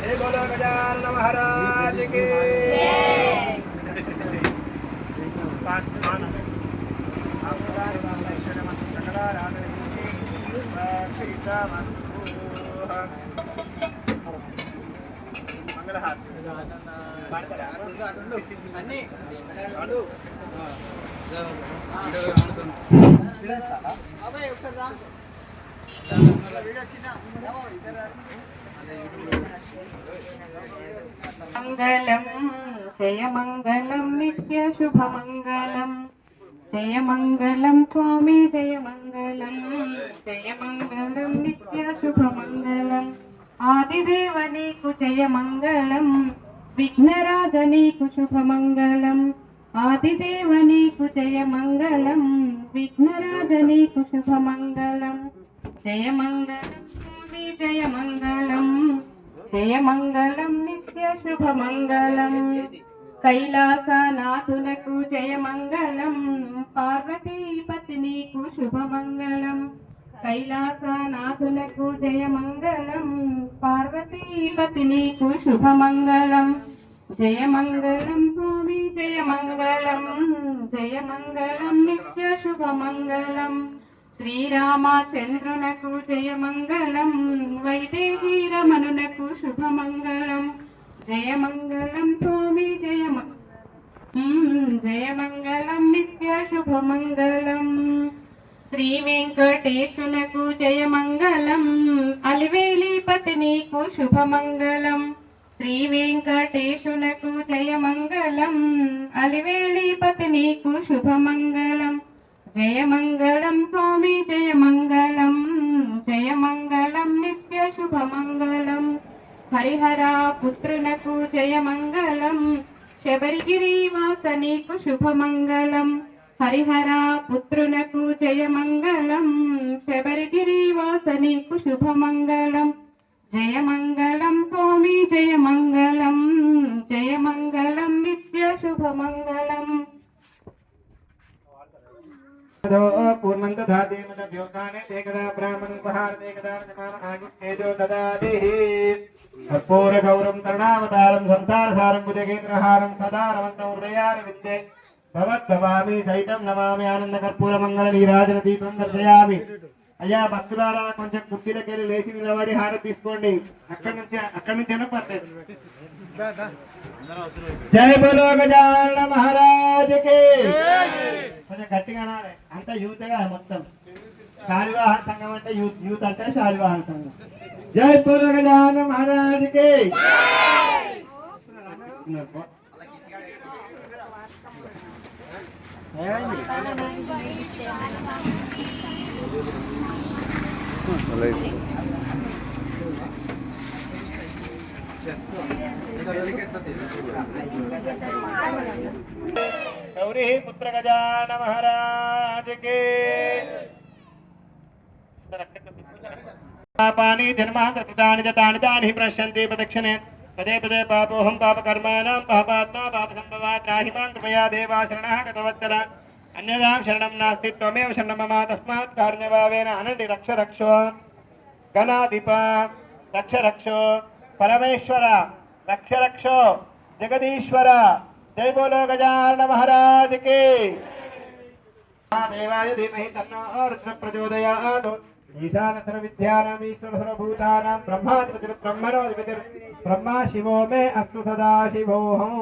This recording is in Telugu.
జై బోలో గజానన మహారాజ్కి మంగళం జయ మంగళం నిత్య శుభమంగళం జయ మంగళం స్వామి జయ మంగళం. జయ జయమంగళం నిత్య శుభమంగళం ఆదిదేవ నీకు జయమంగళం విఘ్నరాజ నీకు శుభమంగళం ఆదిదేవ నీకు జయమంగళం విఘ్నరాజ నీకు శుభమంగళం జయమంగళం స్వామి జయ మంగళం నిత్య శుభమంగళం. కైలాసనాథులకు జయమంగళం పార్వతీపతి నీకు శుభమంగళం. కైలాసనాథులకు జయమంగళం పార్వతీపతి నీకు శుభమంగళం. జయమంగళం భూమి జయమంగళం జయమంగళం నిత్య శుభమంగళం. శ్రీరామచంద్రునకు జయ మంగళం వైదేహీ రమణునకు శుభమంగళం. జయ మంగళం స్వామి జయ మ- జయ మంగళం నిత్య శుభమంగళం. శ్రీ వెంకటేశునకు జయ మంగళం అలివేలిపతి నీకు శుభమంగళం. శ్రీ వెంకటేశునకు జయ మంగళం అలివేలిపతి నీకు శుభమంగళం. జయమంగళం స్వామి జయమంగళం జయమంగళం నిత్య శుభమంగళం. హరిహర పుత్రులకు జయమంగళం శబరిగిరి వాస నీకు శుభమంగళం. హరిహర పుత్రునకు జయమంగళం శబరిగిరి వాస నీకు శుభమంగళం. జయమంగళం స్వామి జయమంగళం జయమంగళం నిత్య శుభమంగళం. పూర్ణం దదాతి మద ద్యోతానే తేకదా బ్రాహ్మణ ఉపహార తేకదా నమామ ఆగిత్తేజో దదాతి కర్పూర గౌరం కరుణావతారం సంసారసారం భుజగేంద్రహారం సదా రమంతం హృదయార విద్యే భవద్భవామి సైతం అయ్యా భక్తులారా కొంచెం కుర్చీలకి వెళ్ళి లేచి నిలబడి హారతి తీసుకోండి. అక్కడి నుంచి అక్కడి నుంచి అయినా పర్లేదు జయ బోలో మహారాజుకి. కొంచెం గట్టిగా అనాలి. అంతా యూత్ మొత్తం. శాలివాహన సంఘం అంటే యూత్ యూత్ అంటే శాలివాహన సంఘం. జై బోలో గజానన మహారాజుకి. प्लेट गौरी पुत्र गजान महाराज के। पापानि जन्मान्तर कृतानि च तानि प्रश्यन्ति प्रदक्षिणे। पदे पदे पापोऽहं पापकर्माणां पापात्मा पापसम्भवा त्राहि कृपया देवा शरणः गतवत्तर अन्यदां शरणं नास्ति, त्वमेव शरणं मम, तस्मात् कारुण्यभावेन अनन्ति रक्ष रक्ष గణాధిప రక్షరక్షో పరమేశ్వర రక్షరక్షో జగదీశ్వర. జై బోలో గజానన మహారాజ్కి దేవాయ ధీమహి తన్నో రుద్ర ప్రచోదయాత్. ఈశాన సర్వ విద్యానాం ఈశ్వర సర్వభూతానాం బ్రహ్మా శివో మే అస్తు సదా శివోహం.